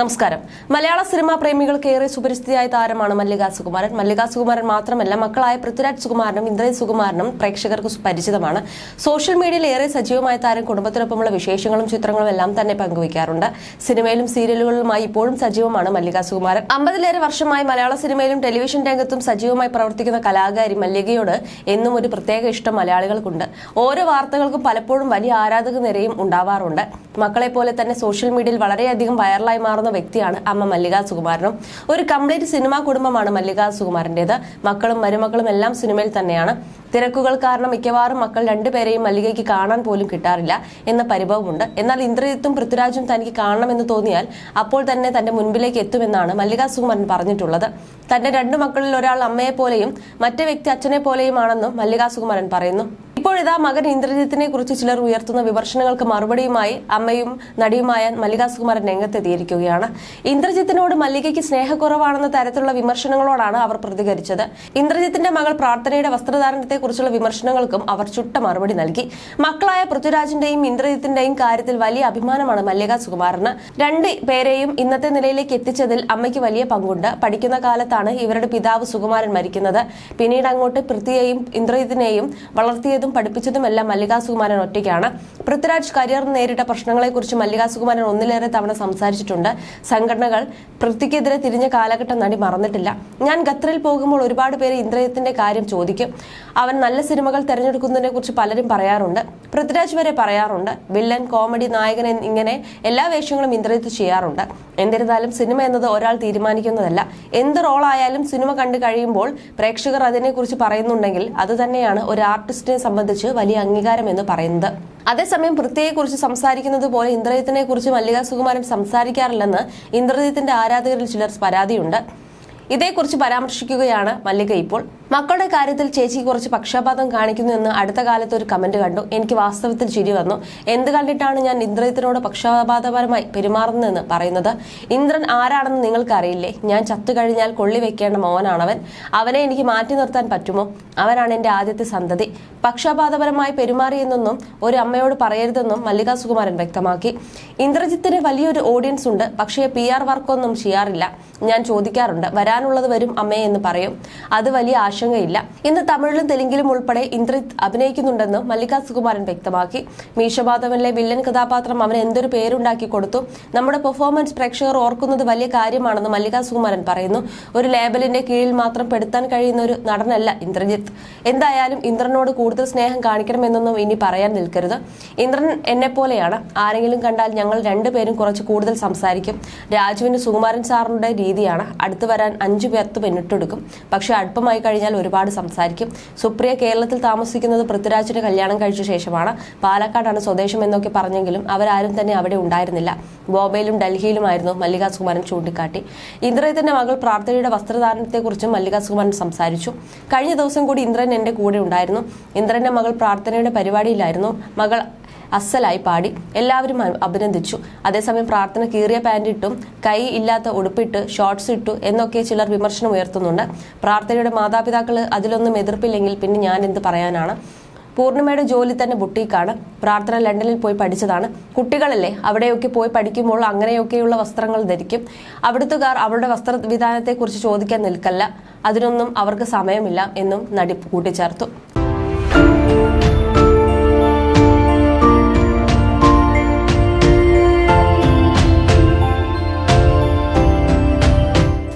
നമസ്കാരം. മലയാള സിനിമാ പ്രേമികൾക്ക് ഏറെ സുപരിസ്ഥിതിയായ താരമാണ് മല്ലിക സുകുമാരൻ. മല്ലിക സുകുമാരൻ മാത്രമല്ല മക്കളായ പൃഥ്വിരാജ് സുകുമാരനും ഇന്ദ്രജിത് സുകുമാരനും പ്രേക്ഷകർക്ക് പരിചിതമാണ്. സോഷ്യൽ മീഡിയയിൽ ഏറെ സജീവമായ താരം കുടുംബത്തിനൊപ്പമുള്ള വിശേഷങ്ങളും ചിത്രങ്ങളും എല്ലാം തന്നെ പങ്കുവയ്ക്കാറുണ്ട്. സിനിമയിലും സീരിയലുകളിലുമായി ഇപ്പോഴും സജീവമാണ് മല്ലിക സുകുമാരൻ. അമ്പതിലേറെ വർഷമായി മലയാള സിനിമയിലും ടെലിവിഷൻ രംഗത്തും സജീവമായി പ്രവർത്തിക്കുന്ന കലാകാരി മല്ലികയോട് എന്നും ഒരു പ്രത്യേക ഇഷ്ടം മലയാളികൾക്കുണ്ട്. ഓരോ വാർത്തകൾക്കും പലപ്പോഴും വലിയ ആരാധക നിരയും ഉണ്ടാവാറുണ്ട്. മക്കളെ പോലെ തന്നെ സോഷ്യൽ മീഡിയയിൽ വളരെയധികം വൈറലായി മാറുന്ന വ്യക്തിയാണ് അമ്മ മല്ലിക സുകുമാരനും. ഒരു കംപ്ലീറ്റ് സിനിമാ കുടുംബമാണ് മല്ലിക സുകുമാരന്റേത്. മക്കളും മരുമക്കളും എല്ലാം സിനിമയിൽ തന്നെയാണ്. തിരക്കുകൾ കാരണം മിക്കവാറും മക്കൾ രണ്ടുപേരെയും മല്ലികയ്ക്ക് കാണാൻ പോലും കിട്ടാറില്ല എന്ന പരിഭവമുണ്ട്. എന്നാൽ ഇന്ദ്രജിത്തും പൃഥ്വിരാജും തനിക്ക് കാണണമെന്ന് തോന്നിയാൽ അപ്പോൾ തന്നെ തന്റെ മുൻപിലേക്ക് എത്തുമെന്നാണ് മല്ലിക സുകുമാരൻ പറഞ്ഞിട്ടുള്ളത്. തന്റെ രണ്ടു മക്കളിൽ ഒരാൾ അമ്മയെ പോലെയും മറ്റേ വ്യക്തി അച്ഛനെ പോലെയുമാണെന്നും മല്ലിക സുകുമാരൻ പറയുന്നു. ഇപ്പോഴിതാ മകൻ ഇന്ദ്രജിത്തിനെ കുറിച്ച് ചിലർ ഉയർത്തുന്ന വിമർശനങ്ങൾക്ക് മറുപടിയുമായി അമ്മയും നടിയുമായ മല്ലിക സുകുമാരൻ രംഗത്തെത്തിയിരിക്കുകയാണ്. ഇന്ദ്രജിത്തിനോട് മല്ലികയ്ക്ക് സ്നേഹക്കുറവാണെന്ന തരത്തിലുള്ള വിമർശനങ്ങളോടാണ് അവർ പ്രതികരിച്ചത്. ഇന്ദ്രജിത്തിന്റെ മകൾ പ്രാർത്ഥനയുടെ വസ്ത്രധാരണത്തെക്കുറിച്ചുള്ള വിമർശനങ്ങൾക്കും അവർ ചുട്ട മറുപടി നൽകി. മക്കളായ പൃഥ്വിരാജിന്റെയും ഇന്ദ്രജിത്തിന്റെയും കാര്യത്തിൽ വലിയ അഭിമാനമാണ് മല്ലിക സുകുമാരന്. രണ്ട് പേരെയും ഇന്നത്തെ നിലയിലേക്ക് എത്തിച്ചതിൽ അമ്മയ്ക്ക് വലിയ പങ്കുണ്ട്. പഠിക്കുന്ന കാലത്താണ് ഇവരുടെ പിതാവ് സുകുമാരൻ മരിക്കുന്നത്. പിന്നീട് അങ്ങോട്ട് പൃഥ്വിയെയും ഇന്ദ്രജിത്തിനെയും വളർത്തിയതും പഠിപ്പിച്ചതുമെല്ലാം മല്ലികാ സുകുമാരൻ ഒറ്റയ്ക്കാണ്. പൃഥ്വിരാജ് കരിയർ നേരിട്ട പ്രശ്നങ്ങളെക്കുറിച്ച് മല്ലികാ സുകുമാരൻ ഒന്നിലേറെ തവണ സംസാരിച്ചിട്ടുണ്ട്. സംഘടനകൾ പൃഥ്വിക്കെതിരെ തിരിഞ്ഞ കാലഘട്ടം നടി മറന്നിട്ടില്ല. ഞാൻ ഖത്തറിൽ പോകുമ്പോൾ ഒരുപാട് പേര് ഇന്ദ്രയത്തിന്റെ കാര്യം ചോദിക്കും. അവൻ നല്ല സിനിമകൾ തിരഞ്ഞെടുക്കുന്നതിനെ കുറിച്ച് പലരും പറയാറുണ്ട്. പൃഥ്വിരാജ് വരെ പറയാറുണ്ട്. വില്ലൻ കോമഡി നായകൻ ഇങ്ങനെ എല്ലാ വേഷങ്ങളും ഇന്ദ്രജിത്ത് ചെയ്യാറുണ്ട്. എന്നിരുന്നാലും സിനിമ എന്നത് ഒരാൾ തീരുമാനിക്കുന്നതല്ല. എന്ത് റോളായാലും സിനിമ കണ്ടു കഴിയുമ്പോൾ പ്രേക്ഷകർ അതിനെക്കുറിച്ച് പറയുന്നുണ്ടെങ്കിൽ അത് തന്നെയാണ് ഒരു ആർട്ടിസ്റ്റിനെ സംബന്ധിച്ച് വലിയ അംഗീകാരം എന്ന് പറയുന്നത്. അതേസമയം പൃഥ്വിയെക്കുറിച്ച് സംസാരിക്കുന്നത് പോലെ ഇന്ദ്രജിത്തിനെ കുറിച്ച് മല്ലിക സുകുമാരൻ സംസാരിക്കാറില്ലെന്ന് ഇന്ദ്രജിത്തിന്റെ ആരാധകരിൽ ചിലർ പരാതിയുണ്ട്. ഇതേക്കുറിച്ച് പരാമർശിക്കുകയാണ് മല്ലിക ഇപ്പോൾ. മക്കളുടെ കാര്യത്തിൽ ചേച്ചി കുറച്ച് പക്ഷപാതം കാണിക്കുന്നു എന്ന് അടുത്ത കാലത്ത് ഒരു കമന്റ് കണ്ടു. എനിക്ക് വാസ്തവത്തിൽ ചിരി വന്നു. എന്ത് കണ്ടിട്ടാണ് ഞാൻ ഇന്ദ്രജിത്തിനോട് പക്ഷപാതപരമായി പെരുമാറുന്നതെന്ന് പറയുന്നത്? ഇന്ദ്രൻ ആരാണെന്ന് നിങ്ങൾക്കറിയില്ലേ? ഞാൻ ചത്തു കഴിഞ്ഞാൽ കൊള്ളി വെക്കേണ്ട മോനാണവൻ. അവനെ എനിക്ക് മാറ്റി നിർത്താൻ പറ്റുമോ? അവനാണ് എന്റെ ആദ്യത്തെ സന്തതി. പക്ഷപാതപരമായി പെരുമാറിയെന്നൊന്നും ഒരു അമ്മയോട് പറയരുതെന്നും മല്ലിക സുകുമാരൻ വ്യക്തമാക്കി. ഇന്ദ്രജിത്തിന് വലിയൊരു ഓഡിയൻസ് ഉണ്ട്. പക്ഷേ പി ആർ വർക്കൊന്നും ചെയ്യാറില്ല. ഞാൻ ചോദിക്കാറുണ്ട്. വരാനുള്ളത് വരും അമ്മേ എന്ന് പറയും. അത് വലിയ ആശങ്കയില്ല. ഇന്ന് തമിഴിലും തെലുങ്കിലും ഉൾപ്പെടെ ഇന്ദ്രിത് അഭിനയിക്കുന്നുണ്ടെന്നും മല്ലിക സുകുമാരൻ വ്യക്തമാക്കി. മീശമാധവനിലെ വില്ലൻ കഥാപാത്രം അവൻ എന്തൊരു പേരുണ്ടാക്കി കൊടുത്തു. നമ്മുടെ പെർഫോമൻസ് പ്രേക്ഷകർ ഓർക്കുന്നത് വലിയ കാര്യമാണെന്ന് മല്ലിക സുകുമാരൻ പറയുന്നു. ഒരു ലേബലിന്റെ കീഴിൽ മാത്രം പെടുത്താൻ കഴിയുന്ന ഒരു നടനല്ല ഇന്ദ്രജിത്ത്. എന്തായാലും ഇന്ദ്രനോട് കൂടുതൽ സ്നേഹം കാണിക്കണമെന്നൊന്നും ഇനി പറയാൻ നിൽക്കരുത്. ഇന്ദ്രൻ എന്നെ പോലെയാണ്. ആരെങ്കിലും കണ്ടാൽ ഞങ്ങൾ രണ്ടുപേരും കുറച്ച് കൂടുതൽ സംസാരിക്കും. രാജുവിന് സുകുമാരൻ സാറിന്റെ രീതിയാണ്. അടുത്തു വരാൻ അഞ്ചു പത്ത് പെണ്ണിട്ടെടുക്കും പക്ഷെ അടുപ്പമായി കഴിഞ്ഞാൽ ഒരുപാട് സംസാരിക്കും. സുപ്രിയ കേരളത്തിൽ താമസിക്കുന്നത് പൃഥ്വിരാജിന്റെ കല്യാണം കഴിച്ച ശേഷമാണ്. പാലക്കാടാണ് സ്വദേശം എന്നൊക്കെ പറഞ്ഞെങ്കിലും അവരാരും തന്നെ അവിടെ ഉണ്ടായിരുന്നില്ല. ബോംബെയിലും ഡൽഹിയിലുമായിരുന്നു മല്ലിക സുകുമാരൻ ചൂണ്ടിക്കാട്ടി. ഇന്ദ്രജിത്തിന്റെ മകൾ പ്രാർത്ഥനയുടെ വസ്ത്രധാരണത്തെക്കുറിച്ചും മല്ലിക സുകുമാരൻ സംസാരിച്ചു. കഴിഞ്ഞ ദിവസം കൂടി ഇന്ദ്രൻ എന്റെ കൂടെ ഉണ്ടായിരുന്നു. ഇന്ദ്രന്റെ മകൾ പ്രാർത്ഥനയുടെ പരിപാടിയിലായിരുന്നു. മകൾ അസലായി പാടി എല്ലാവരും അഭിനന്ദിച്ചു. അതേസമയം പ്രാർത്ഥന കീറിയ പാന്റ് ഇട്ടും കൈ ഇല്ലാത്ത ഉടുപ്പിട്ട് ഷോർട്സ് ഇട്ടു എന്നൊക്കെ ചിലർ വിമർശനം ഉയർത്തുന്നുണ്ട്. പ്രാർത്ഥനയുടെ മാതാപിതാക്കൾ അതിലൊന്നും എതിർപ്പില്ലെങ്കിൽ പിന്നെ ഞാൻ എന്ത് പറയാനാണ്? പൂർണിമയുടെ ജോലി തന്നെ ബുട്ടീക്കാണ്. പ്രാർത്ഥന ലണ്ടനിൽ പോയി പഠിച്ചതാണ്. കുട്ടികളല്ലേ അവിടെയൊക്കെ പോയി പഠിക്കുമ്പോൾ അങ്ങനെയൊക്കെയുള്ള വസ്ത്രങ്ങൾ ധരിക്കും. അവിടുത്തുകാർ അവരുടെ വസ്ത്രവിധാനത്തെക്കുറിച്ച് ചോദിക്കാൻ നിൽക്കല്ല. അതിനൊന്നും അവർക്ക് സമയമില്ല എന്നും നടി കൂട്ടിച്ചേർത്തു.